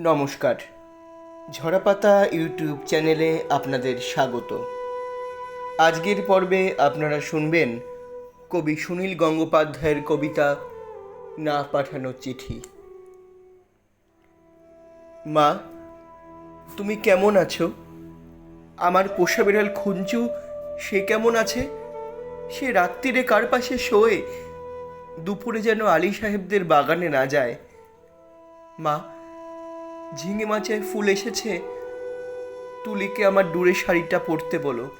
নমস্কার। ঝরাপাতা ইউটিউব চ্যানেলে আপনাদের স্বাগত। আজকের পর্বে আপনারা শুনবেন কবি সুনীল গঙ্গোপাধ্যায়ের কবিতা না পাঠানো চিঠি। মা, তুমি কেমন আছো? আমার পোষা বিড়াল খুঞ্চু, সে কেমন আছে? সে রাত্রিরে কার পাশে শোয়ে? দুপুরে যেন আলী সাহেবদের বাগানে না যায়। মা ঝিঙে মাচায় ফুল এসেছে। তুলিকে আমার দূরে শাড়িটা পরতে বলো।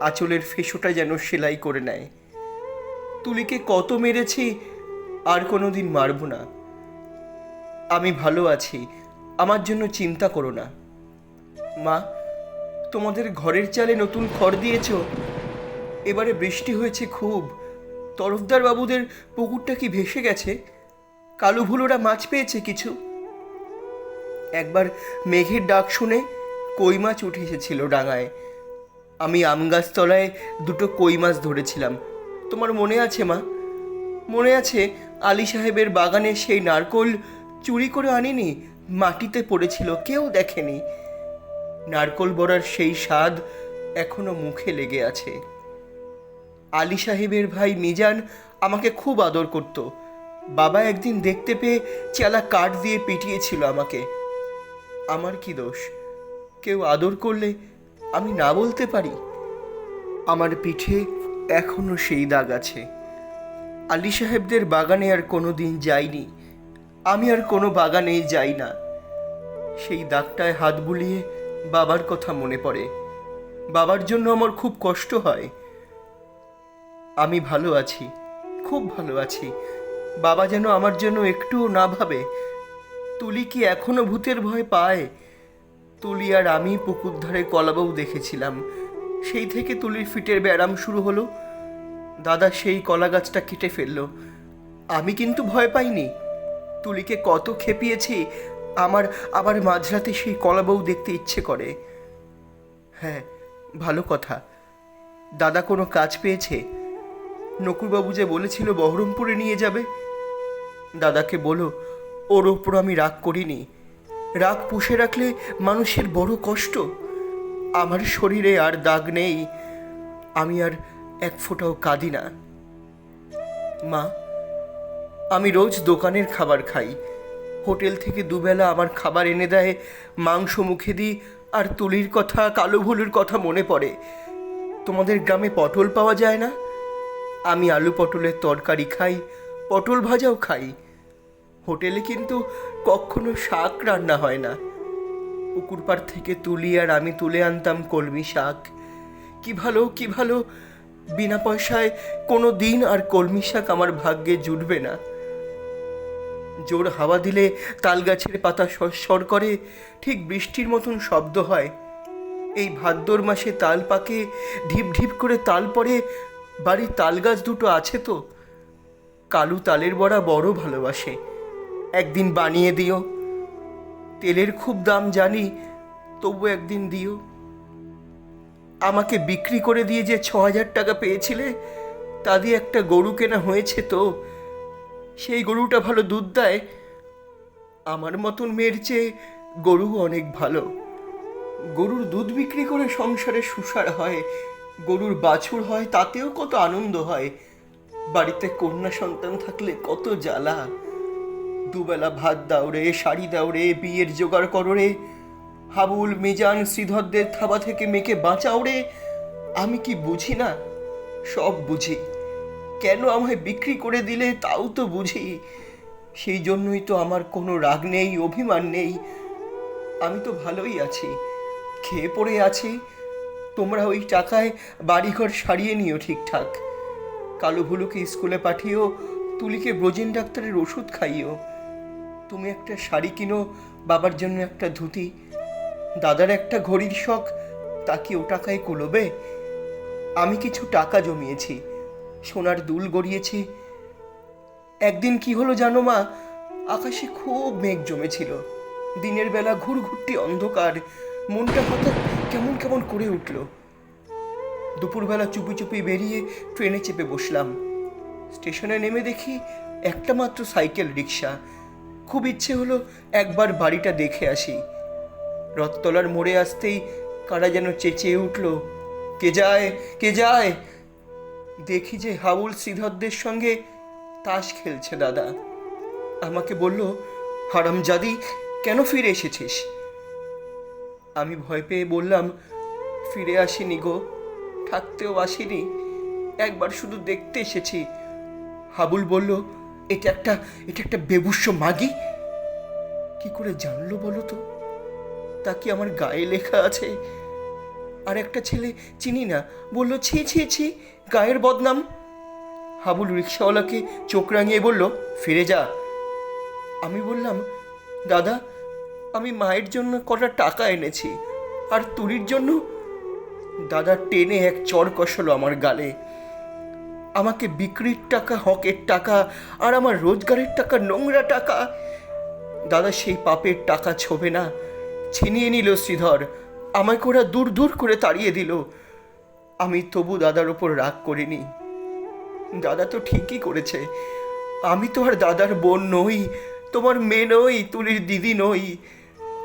আঁচলের ফেসোটা যেন সেলাই করে নেয়। তুলিকে কত মেরেছি, আর কোনো দিন মারব না। আমি ভালো আছি, আমার জন্য চিন্তা করো না। মা, তোমাদের ঘরের চালে নতুন খড় দিয়েছ? এবারে বৃষ্টি হয়েছে খুব। তরফদার বাবুদের পুকুরটা কি ভেসে গেছে? কালু ভুলোরা মাছ পেয়েছে কিছু? একবার মেঘের ডাক শুনে কই মাছ উঠে এসেছিল ডাঙায়। আমি আম গাছতলায় দুটো কই মাছ ধরেছিলাম। তোমার মনে আছে, মা? মনে আছে আলী সাহেবের বাগানে সেই নারকোল চুরি করে আনিনি, মাটিতে পড়েছিল, কেউ দেখেনি। নারকোল বড়ার সেই স্বাদ এখনও মুখে লেগে আছে। আলী সাহেবের ভাই মিজান আমাকে খুব আদর করত। বাবা একদিন দেখতে পেয়ে চেলা কাঠ দিয়ে পিটিয়েছিল আমাকে। আমার কি দোষ? কেউ আদর করলে আমি না বলতে পারি? আমার পিঠে এখনও সেই দাগ আছে। আলী সাহেবদের বাগানে আর কোনো দিন যাইনি। আমি আর কোনো বাগানেই যাই না। সেই দাগটায় হাত বুলিয়ে বাবার কথা মনে পড়ে। বাবার জন্য আমার খুব কষ্ট হয়। আমি ভালো আছি, খুব ভালো আছি। বাবা যেন আমার জন্য একটুও না ভাবে। তুলি কি এখনও ভূতের ভয় পায়? তুলি আর আমি পুকুর ধারে কলাবউ দেখেছিলাম। সেই থেকে তুলির ফিটের ব্যায়াম শুরু হলো। দাদা সেই কলা গাছটা কেটে ফেলল। আমি কিন্তু ভয় পাইনি। তুলিকে কত খেপিয়েছি, আমার আবার মাঝরাতে সেই কলাবউ দেখতে ইচ্ছে করে। হ্যাঁ ভালো কথা। দাদা কোনো কাজ পেয়েছে? নকুরবাবু যে বলেছিল বহরমপুরে নিয়ে যাবে? দাদাকে বলো ওর ওপর আমি রাগ করিনি। রাগ পুষে রাখলে মানুষের বড় কষ্ট। আমার শরীরে আর দাগ নেই। আমি আর এক ফোঁটাও কাঁদি না। মা, আমি রোজ দোকানের খাবার খাই। হোটেল থেকে দুবেলা আমার খাবার এনে দেয়। মাংস মুখে দিই আর তুলির কথা, কালো ভুলুর কথা মনে পড়ে। তোমাদের গ্রামে পটল পাওয়া যায় না? আমি আলু পটলের তরকারি খাই, পটল ভাজাও খাই। হোটেলে কিন্তু কখনো শাক রান্না হয় না। পুকুর পাড় থেকে তুলি আর আমি তুলে আনতাম কলমি শাক। কি ভালো কি ভালো, বিনা পয়সায় কোনো দিন আর কলমি শাক আমার ভাগ্যে জুটবে না। জোর হাওয়া দিলে তাল গাছের পাতা সর করে, ঠিক বৃষ্টির মতন শব্দ হয়। এই ভাদ্র মাসে তাল পাকে, ঢিপ ঢিপ করে তাল পরে বাড়ির তাল গাছ দুটো আছে তো? কালু তালের বড়া বড় ভালোবাসে। একদিন বানিয়ে দিও। তেলের খুব দাম জানি, তবু একদিন দিও। আমাকে বিক্রি করে দিয়ে যে ছ হাজার টাকা পেয়েছিলে, তা দিয়ে একটা গরু কেনা হয়েছে তো। সেই গরুটা ভালো দুধ দেয়। আমার মতন মেয়ের চেয়ে গরু অনেক ভালো। গরুর দুধ বিক্রি করে সংসারে সুসার হয়, গরুর বাছুর হয়, তাতেও কত আনন্দ হয়। বাড়িতে কন্যা সন্তান থাকলে কত জ্বালা। দুবেলা ভাত দাও রে, শাড়ি দাও রে, বিয়ের জোগাড় করো রে। হাবুল, মিজান, শ্রীধরদের থাবা থেকে মেয়েকে বাঁচাও রে। আমি কি বুঝি না? সব বুঝি। কেন আমায় বিক্রি করে দিলে তাও তো বুঝি। সেই জন্যই তো আমার কোনো রাগ নেই, অভিমান নেই। আমি তো ভালোই আছি, খেয়ে পড়ে আছি। তোমরা ওই টাকায় বাড়িঘর সারিয়ে নিও ঠিকঠাক। কালো ভুলুকে স্কুলে পাঠিয়েও তুলিকে ব্রজেন ডাক্তারের ওষুধ খাইও তুমি একটা শাড়ি কিনো, বাবার জন্য একটা ধুতি। দাদার একটা ঘড়ির শখ, তা কি ও টাকায় কুলোবে? আমি কিছু টাকা জমিয়েছি, সোনার দুল গড়িয়েছি। একদিন কি হলো জানো মা? আকাশে খুব মেঘ জমেছিল। দিনের বেলা ঘুরঘুরটি অন্ধকার, মনটা হঠাৎ কেমন কেমন করে উঠল। দুপুরবেলা চুপি চুপি বেরিয়ে ট্রেনে চেপে বসলাম। স্টেশনে নেমে দেখি একটা মাত্র সাইকেল রিক্সা খুব ইচ্ছে হলো একবার বাড়িটা দেখে আসি। রথতলার মোড়ে আসতেই কারা যেন চেঁচিয়ে উঠল, কে যায় কে যায়? দেখি যে হাবুল শ্রীধরদের সঙ্গে তাস খেলছে দাদা। আমাকে বলল, হারামজাদি, কেন ফিরে এসেছিস? আমি ভয় পেয়ে বললাম, ফিরে আসিনি গো, থাকতেও আসিনি, একবার শুধু দেখতে এসেছি। হাবুল বলল এটা একটা এটা একটা বেবুষ্য মাগি? কি করে জানলো বলো তো? তা কি আমার গায়ে লেখা আছে? আর একটা ছেলে চিনি না, বলল, ছি ছি ছি, গায়ের বদনাম। হাবুল রিক্সাওয়ালাকে চোখ রাঙিয়ে বলল, ফিরে যা। আমি বললাম, দাদা, আমি মায়ের জন্য কটা টাকা এনেছি, আর তুলির জন্য? দাদা টেনে এক চর কষালো আমার গালে। আমাকে বিক্রির টাকা, হকের টাকা আর আমার রোজগারের টাকা, নোংরা টাকা। দাদা, সেই পাপের টাকা ছোবে না। ছিনিয়ে নিল শ্রীধর। আমাকে ওরা দূর দূর করে তাড়িয়ে দিল। আমি তবু দাদার ওপর রাগ করিনি। দাদা তো ঠিকই করেছে। আমি তো আর দাদার বোন নই, তোমার মেয়ে নই, তুলির দিদি নই।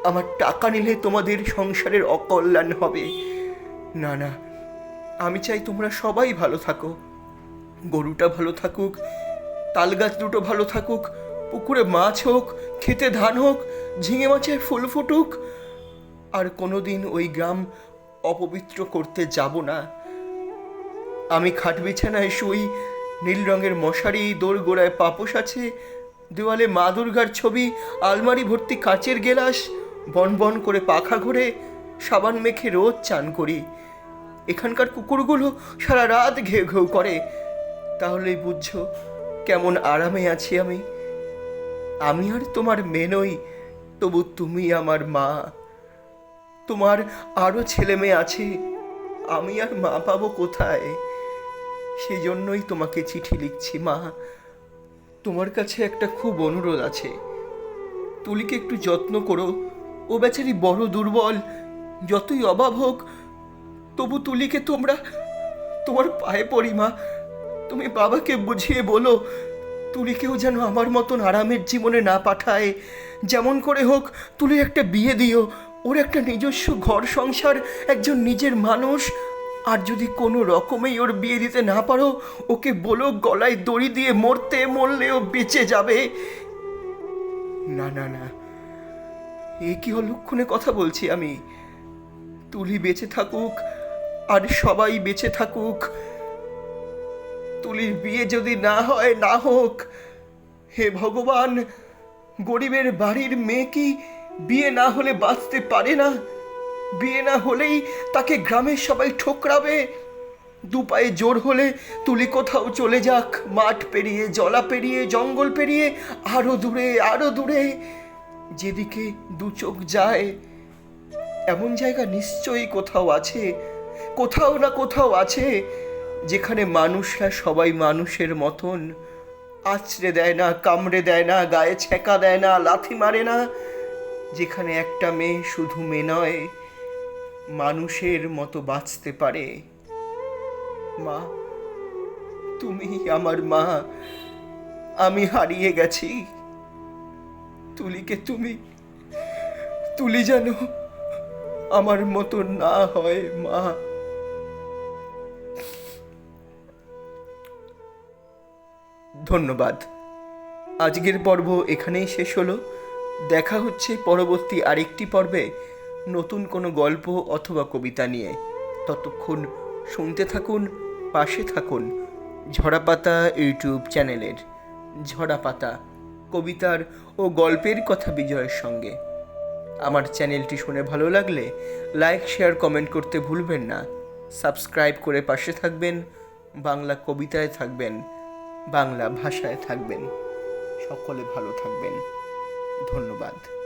আমার টাকা নিলে তোমাদের সংসারের অকল্যাণ হবে। না না, আমি চাই তোমরা সবাই ভালো থাকো। গরুটা ভালো থাকুক তাল গাছ দুটো ভালো থাকুক, পুকুরে মাছ হোক, খেতে ধান হোক, ঝিঙে মাছের ফুল ফুটুক। আর কোনোদিন ওই গ্রাম অপবিত্র করতে যাব না। আমি খাট বিছানায় শুই, নীল রঙের মশারি দোর গোড়ায় পাপোশ আছে, দেওয়ালে মা দুর্গার ছবি, আলমারি ভর্তি কাঁচের গেলাস, বন বন করে পাখা ঘুরে, সাবান মেখে রোজ চান করি। এখানকার কুকুরগুলো সারা রাত ঘেউ ঘেউ করে। তাহলেই বুঝছ কেমন আরামে আছি আমি। আমি আর তোমার মেয়ে নই, তবু তুমি আমার মা। তোমার আরও ছেলে মেয়ে আছে, আমি আর মা পাবো কোথায়? সেই জন্যই তোমাকে চিঠি লিখছি, মা। তোমার কাছে একটা খুব অনুরোধ আছে। তুলিকে একটু যত্ন করো। ও বেচারি বড় দুর্বল, যতই অভাব হোক, তবু তুলিকে তোমরা তোমার পায়ে পড়ি, মা। তুমি বাবাকে বুঝিয়ে বলো তুলিকেও যেন আমার মতন আরামের জীবনে না পাঠায়। যেমন করে হোক, তুলি একটা বিয়ে দিও। ওর একটা নিজস্ব ঘর সংসার, একজন নিজের মানুষ। আর যদি কোনো রকমেই ওর বিয়ে দিতে না পারো, ওকে বলো, গলায় দড়ি দিয়ে মরতে, মরলেও বেঁচে যাবে। না না না, এ কি অলক্ষণে কথা বলছি আমি? তুলি বেঁচে থাকুক, আর সবাই বেঁচে থাকুক। তুলির বিয়ে যদি না হয়, না হোক। হে ভগবান, গরিবের বাড়ির মেয়ে কি বিয়ে না হলে বাঁচতে পারে না? বিয়ে না হলেই তাকে গ্রামের সবাই ঠোকরাবে। দু পায়ে জোর হলে তুলি কোথাও চলে যাক, মাঠ পেরিয়ে, জলা পেরিয়ে, জঙ্গল পেরিয়ে, আরও দূরে আরও দূরে। যেদিকে দু চোখ যায়, এমন জায়গা নিশ্চয়ই কোথাও আছে, কোথাও না কোথাও আছে। যেখানে মানুষরা সবাই মানুষের মতন। আছড়ে দেয় না, কামড়ে দেয় না, গায়ে ছেঁকা দেয় না, লাথি মারে না। যেখানে একটা মেয়ে শুধু মেয়ে নয়, মানুষের মতো বাঁচতে পারে। মা, তুমি আমার মা। আমি হারিয়ে গেছি। তুলিকে তুমি, তুলি যেন আমার মতো না হয়, মা। ধন্যবাদ। আজকের পর্ব এখানেই শেষ হলো। দেখা হচ্ছে পরবর্তী আরেকটি পর্বে নতুন কোনো গল্প অথবা কবিতা নিয়ে। ততক্ষণ শুনতে থাকুন, পাশে থাকুন ঝরাপাতা ইউটিউব চ্যানেলের ঝরাপাতা কবিতার ও গল্পের কথা বিজয়ের সঙ্গে। আমার চ্যানেলটি শুনে ভালো লাগলে লাইক, শেয়ার, কমেন্ট করতে ভুলবেন না। সাবস্ক্রাইব করে পাশে থাকবেন, বাংলা কবিতায় থাকবেন। বাংলা ভাষায় থাকবেন। সকলে ভালো থাকবেন। ধন্যবাদ।